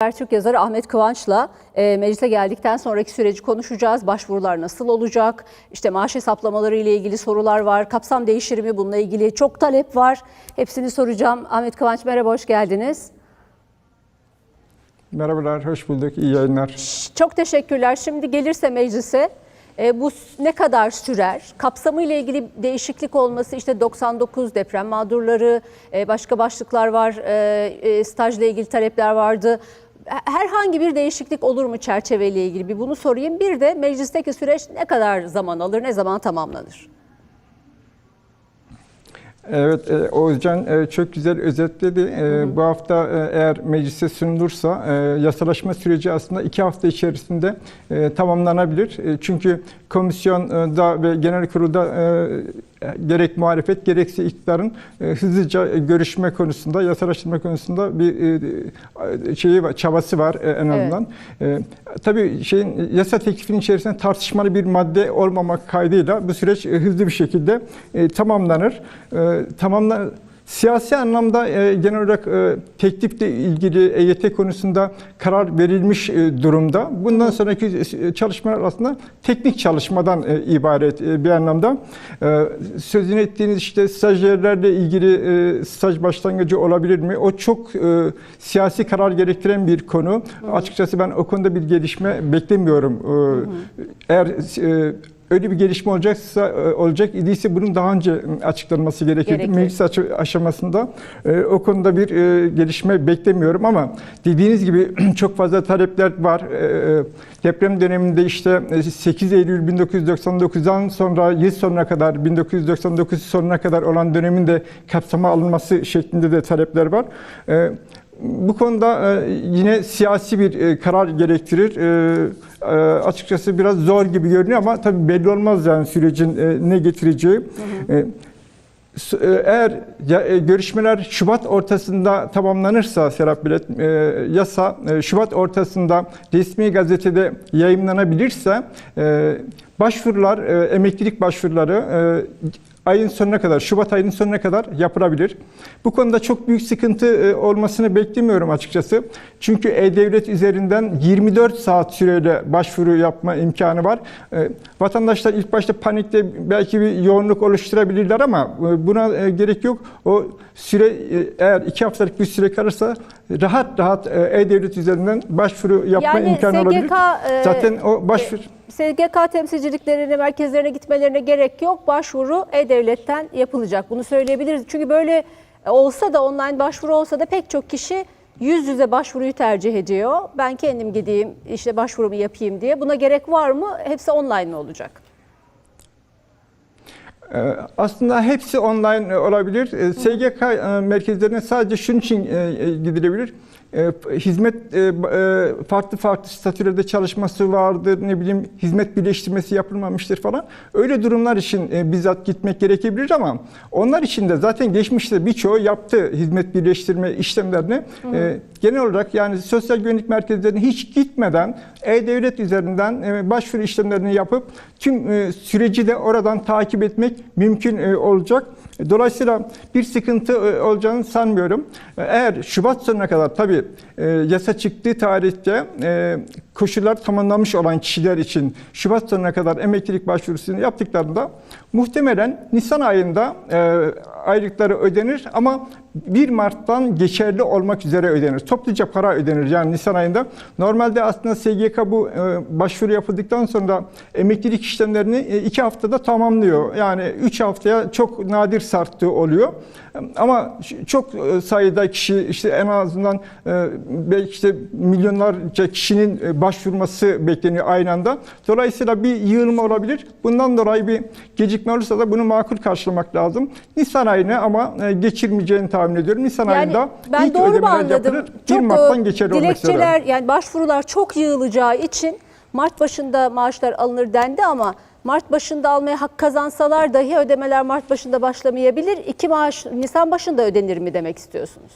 Türk yazarı Ahmet Kıvanç'la e, meclise geldikten sonraki süreci konuşacağız. Başvurular nasıl olacak? İşte maaş hesaplamaları ile ilgili sorular var. Kapsam değişir mi? Bununla ilgili çok talep var. Hepsini soracağım. Ahmet Kıvanç merhaba, hoş geldiniz. Merhabalar, hoş bulduk. İyi yayınlar. Çok teşekkürler. Şimdi gelirse meclise e, bu ne kadar sürer? Kapsamı ile ilgili değişiklik olması işte 99 deprem mağdurları, e, başka başlıklar var, e, e, stajla ilgili talepler vardı. Herhangi bir değişiklik olur mu çerçeveyle ilgili bir bunu sorayım. Bir de meclisteki süreç ne kadar zaman alır, ne zaman tamamlanır? Evet, e, Oğuzcan e, çok güzel özetledi. E, Bu hafta e, eğer meclise sunulursa e, yasalaşma süreci aslında iki hafta içerisinde e, tamamlanabilir. E, Çünkü komisyonda ve genel kurulda e, gerek muhalefet gerekse iktidarın e, hızlıca görüşme konusunda, yasalaştırma konusunda bir e, şeyi var, çabası var e, en azından. E, tabii şeyin yasa teklifinin içerisinde tartışmalı bir madde olmamak kaydıyla bu süreç e, hızlı bir şekilde e, tamamlanır. E, tamamlan Siyasi anlamda e, genel olarak e, teklifle ilgili EYT konusunda karar verilmiş e, durumda. Bundan sonraki e, çalışmalar aslında teknik çalışmadan e, ibaret e, bir anlamda. E, sözünü ettiğiniz işte stajyerlerle ilgili e, staj başlangıcı olabilir mi? O çok e, siyasi karar gerektiren bir konu. Açıkçası ben o konuda bir gelişme beklemiyorum. E, Eğer e, öyle bir gelişme olacaksa e, olacak idiyse bunun daha önce açıklanması gerekirdi. Gerekir. Meclis aşamasında e, o konuda bir e, gelişme beklemiyorum ama dediğiniz gibi çok fazla talepler var. E, deprem döneminde işte e, 8 Eylül 1999'dan sonra yıl sonuna kadar 1999 sonuna kadar olan dönemin de kapsama alınması şeklinde de talepler var. E, bu konuda e, yine siyasi bir e, karar gerektirir. E, açıkçası biraz zor gibi görünüyor ama tabii belli olmaz yani sürecin ne getireceği. Eğer görüşmeler Şubat ortasında tamamlanırsa Serap Bilet, yasa Şubat ortasında resmi gazetede yayınlanabilirse başvurular, emeklilik başvuruları ayın sonuna kadar, Şubat ayının sonuna kadar yapılabilir. Bu konuda çok büyük sıkıntı e, olmasını beklemiyorum açıkçası. Çünkü E-Devlet üzerinden 24 saat süreyle başvuru yapma imkanı var. E, Vatandaşlar ilk başta panikte belki bir yoğunluk oluşturabilirler ama e, buna e, gerek yok. O süre e, eğer iki haftalık bir süre kalırsa rahat rahat e, E-Devlet üzerinden başvuru yapma Yani imkanı olabilir. SGK, e, Zaten o başvuru... SGK temsilciliklerine, merkezlerine gitmelerine gerek yok. Başvuru E-Devlet'ten yapılacak. Bunu söyleyebiliriz. Çünkü böyle olsa da online başvuru olsa da pek çok kişi yüz yüze başvuruyu tercih ediyor. Ben kendim gideyim işte başvurumu yapayım diye. Buna gerek var mı? Hepsi online mi olacak? Ee, Aslında hepsi online olabilir. Ee, SGK e, merkezlerine sadece şunun için e, e, gidilebilir. E, Hizmet e, e, farklı farklı statülerde çalışması vardır, ne bileyim hizmet birleştirmesi yapılmamıştır falan. Öyle durumlar için bizzat gitmek gerekebilir ama onlar için de zaten geçmişte birçoğu yaptı hizmet birleştirme işlemlerini. E, Genel olarak yani sosyal güvenlik merkezlerine hiç gitmeden E-Devlet üzerinden başvuru işlemlerini yapıp tüm süreci de oradan takip etmek mümkün olacak. Dolayısıyla bir sıkıntı e, olacağını sanmıyorum. Eğer Şubat sonuna kadar tabii e, yasa çıktığı tarihte e, koşullar tamamlanmış olan kişiler için Şubat sonuna kadar emeklilik başvurusunu yaptıklarında muhtemelen Nisan ayında aylıkları ödenir ama 1 Mart'tan geçerli olmak üzere ödenir. Topluca para ödenir yani Nisan ayında. Normalde aslında SGK bu e, başvuru yapıldıktan sonra emeklilik işlemlerini 2 haftada tamamlıyor. Yani 3 haftaya çok nadir sarktığı oluyor. Ama çok e, sayıda kişi işte en azından e, belki işte milyonlarca kişinin e, başvurması bekleniyor aynı anda. Dolayısıyla bir yığılma olabilir. Bundan dolayı bir gecikme olursa da bunu makul karşılamak lazım. Nisan ayını ama e, geçirmeyeceğini tahmin ediyorum. Nisan ayında ben ilk doğru mu anladım? yapılır. 1 Çok, Mart'tan e, geçerli olmak üzere. dilekçeler yani başvurular çok yığılacağı için Mart başında maaşlar alınır dendi ama Mart başında almaya hak kazansalar dahi ödemeler Mart başında başlamayabilir. İki maaş Nisan başında ödenir mi demek istiyorsunuz?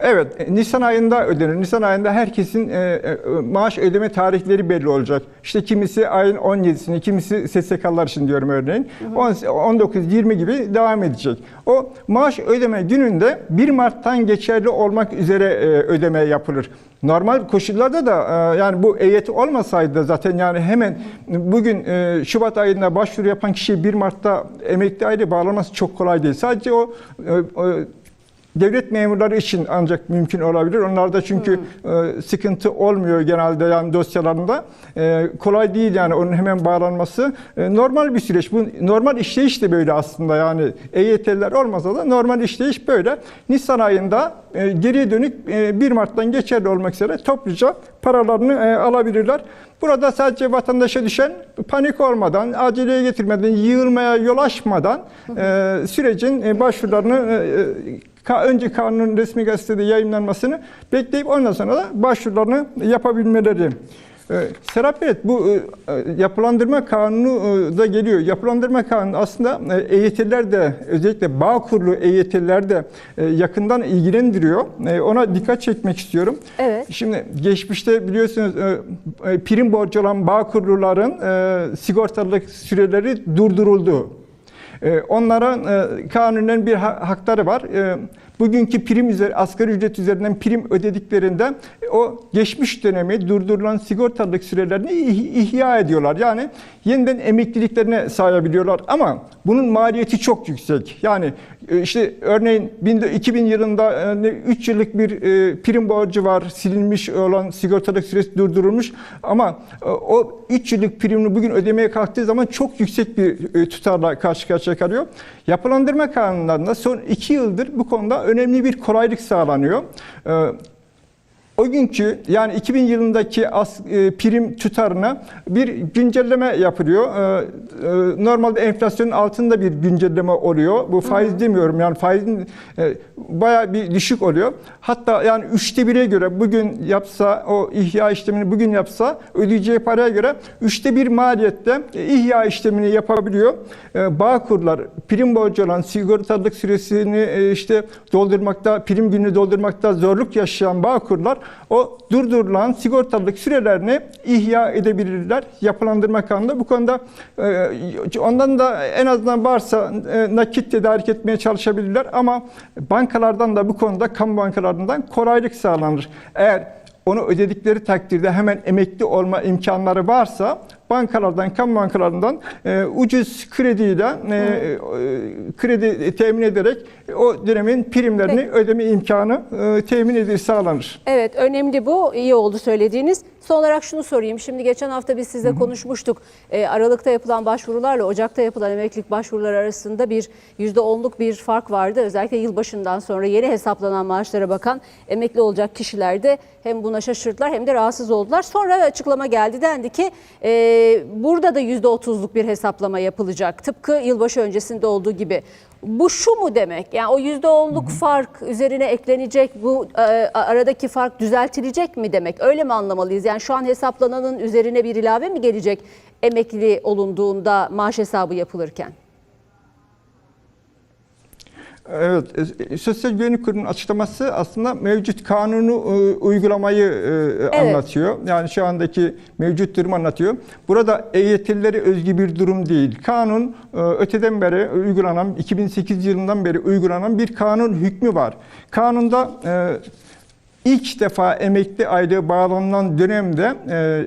Evet, e, Nisan ayında ödenir. Nisan ayında herkesin e, e, maaş ödeme tarihleri belli olacak. İşte kimisi ayın 17'sini, kimisi SSK'lar için diyorum örneğin. 19-20 gibi devam edecek. O maaş ödeme gününde 1 Mart'tan geçerli olmak üzere e, ödeme yapılır. Normal koşullarda da e, yani bu EYT olmasaydı zaten yani hemen bugün e, Şubat ayında başvuru yapan kişi 1 Mart'ta emekli aylığı bağlaması çok kolay değil. Sadece o e, e, Devlet memurları için ancak mümkün olabilir. Onlarda çünkü e, sıkıntı olmuyor genelde yani dosyalarında. E, kolay değil yani onun hemen bağlanması. E, normal bir süreç. Bu normal işleyiş de böyle aslında yani EYT'liler olmasa da normal işleyiş böyle. Nisan ayında e, geriye dönük e, 1 Mart'tan geçerli olmak üzere topluca paralarını e, alabilirler. Burada sadece vatandaşa düşen panik olmadan, aceleye getirmeden, yığılmaya yol açmadan e, sürecin e, başvurularını e, Ka- önce kanunun resmi gazetede yayınlanmasını bekleyip ondan sonra da başvurularını yapabilmeleri. Ee, Serap Bey, bu e, yapılandırma kanunu e, da geliyor. Yapılandırma kanunu aslında e, EYT'liler de özellikle bağ kurulu EYT'liler de e, yakından ilgilendiriyor. E, Ona dikkat çekmek istiyorum. Evet. Şimdi geçmişte biliyorsunuz e, e, prim borcu olan bağ kuruluların e, sigortalılık süreleri durduruldu. E, Onlara e, kanunen bir ha- hakları var. E, Bugünkü prim üzeri, asgari ücret üzerinden prim ödediklerinde e, o geçmiş dönemi durdurulan sigortalılık sürelerini ih- ihya ediyorlar. Yani yeniden emekliliklerine sayabiliyorlar ama bunun maliyeti çok yüksek. Yani e, işte örneğin 2000 yılında 3 yıllık bir e, prim borcu var, silinmiş olan sigortalık süresi durdurulmuş ama e, o 3 yıllık primini bugün ödemeye kalktığı zaman çok yüksek bir e, tutarla karşı karşıya kalıyor. Yapılandırma kanunlarında son 2 yıldır bu konuda önemli bir kolaylık sağlanıyor. O günkü yani 2000 yılındaki as, e, prim tutarına bir güncelleme yapılıyor. E, e, normalde enflasyonun altında bir güncelleme oluyor. Bu faiz demiyorum yani faizin e, bayağı bir düşük oluyor. Hatta yani üçte bire göre bugün yapsa o ihya işlemini bugün yapsa ödeyeceği paraya göre üçte bir maliyette e, ihya işlemini yapabiliyor. E, Bağkurlar prim borcu olan sigortalılık süresini e, işte doldurmakta, prim gününü doldurmakta zorluk yaşayan Bağkurlar o durdurulan sigortalılık sürelerini ihya edebilirler. Yapılandırma kanunda bu konuda e, ondan da en azından varsa e, nakit tedarik etmeye çalışabilirler ama bankalardan da bu konuda kamu bankalarından kolaylık sağlanır. Eğer onu ödedikleri takdirde hemen emekli olma imkanları varsa bankalardan, kamu bankalarından e, ucuz krediyle e, e, kredi temin ederek o dönemin primlerini Peki. ödeme imkanı e, temin edilir, sağlanır. Evet önemli bu. İyi oldu söylediğiniz. Son olarak şunu sorayım. Şimdi geçen hafta biz sizle konuşmuştuk. Ee, Aralıkta yapılan başvurularla Ocak'ta yapılan emeklilik başvuruları arasında bir %10'luk bir fark vardı. Özellikle yılbaşından sonra yeni hesaplanan maaşlara bakan emekli olacak kişiler de hem buna şaşırdılar hem de rahatsız oldular. Sonra açıklama geldi. Dendi ki e, burada da %30'luk bir hesaplama yapılacak. Tıpkı yılbaşı öncesinde olduğu gibi. Bu şu mu demek? Yani o %10'luk fark üzerine eklenecek, bu e, aradaki fark düzeltilecek mi demek? Öyle mi anlamalıyız? Yani şu an hesaplananın üzerine bir ilave mi gelecek emekli olunduğunda maaş hesabı yapılırken? Evet, e, Sosyal Güvenlik Kurulu'nun açıklaması aslında mevcut kanunu e, uygulamayı e, anlatıyor. Yani şu andaki mevcut durumu anlatıyor. Burada EYT'lilere özgü bir durum değil. Kanun e, öteden beri uygulanan, 2008 yılından beri uygulanan bir kanun hükmü var. Kanunda e, ilk defa emekli aylığı bağlanılan dönemde e,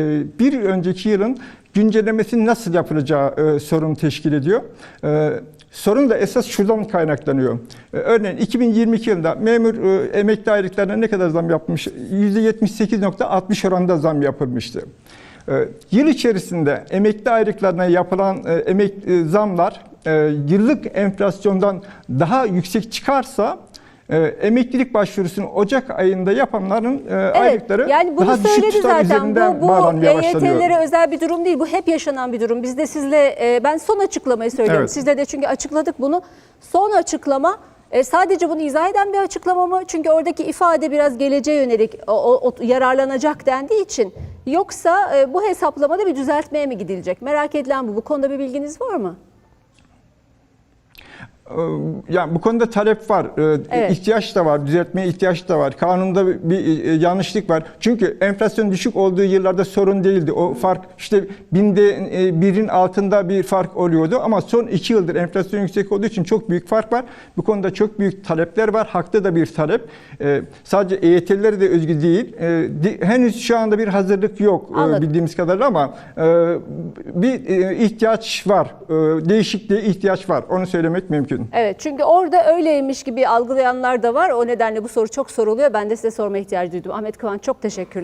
e, bir önceki yılın güncellemesinin nasıl yapılacağı e, sorun teşkil ediyor. E, sorun da esas şuradan kaynaklanıyor. E, örneğin 2022 yılında memur e, emekli aylıklarına ne kadar zam yapmış? %78.60 oranında zam yapılmıştı. E, yıl içerisinde emekli aylıklarına yapılan e, emek e, zamlar yıllık enflasyondan daha yüksek çıkarsa e, emeklilik başvurusunu Ocak ayında yapanların e, aylıkları yani bunu daha düşük söyledi zaten. Bu, bu. EYT'lilere özel bir durum değil. Bu hep yaşanan bir durum. Biz de sizle, e, ben son açıklamayı söylüyorum. Evet. Sizle de çünkü açıkladık bunu. Son açıklama e, sadece bunu izah eden bir açıklama mı? Çünkü oradaki ifade biraz geleceğe yönelik o, o- o yararlanacak dendiği için. Yoksa e, bu hesaplamada bir düzeltmeye mi gidilecek? Merak edilen bu. Bu konuda bir bilginiz var mı? Yani bu konuda talep var, e, Evet. ihtiyaç da var, düzeltmeye ihtiyaç da var. Kanunda bir e, yanlışlık var. Çünkü enflasyon düşük olduğu yıllarda sorun değildi. O fark işte binde e, birin altında bir fark oluyordu. Ama son iki yıldır enflasyon yüksek olduğu için çok büyük fark var. Bu konuda çok büyük talepler var. Haklı da bir talep. E, Sadece EYT'lileri de özgü değil. Henüz şu anda bir hazırlık yok e, Anladım. bildiğimiz kadarıyla ama bir ihtiyaç var. Değişikliğe ihtiyaç var. Onu söylemek mümkün. Evet çünkü orada öyleymiş gibi algılayanlar da var. O nedenle bu soru çok soruluyor. Ben de size sorma ihtiyacı duydum. Ahmet Kıvanç çok teşekkürler.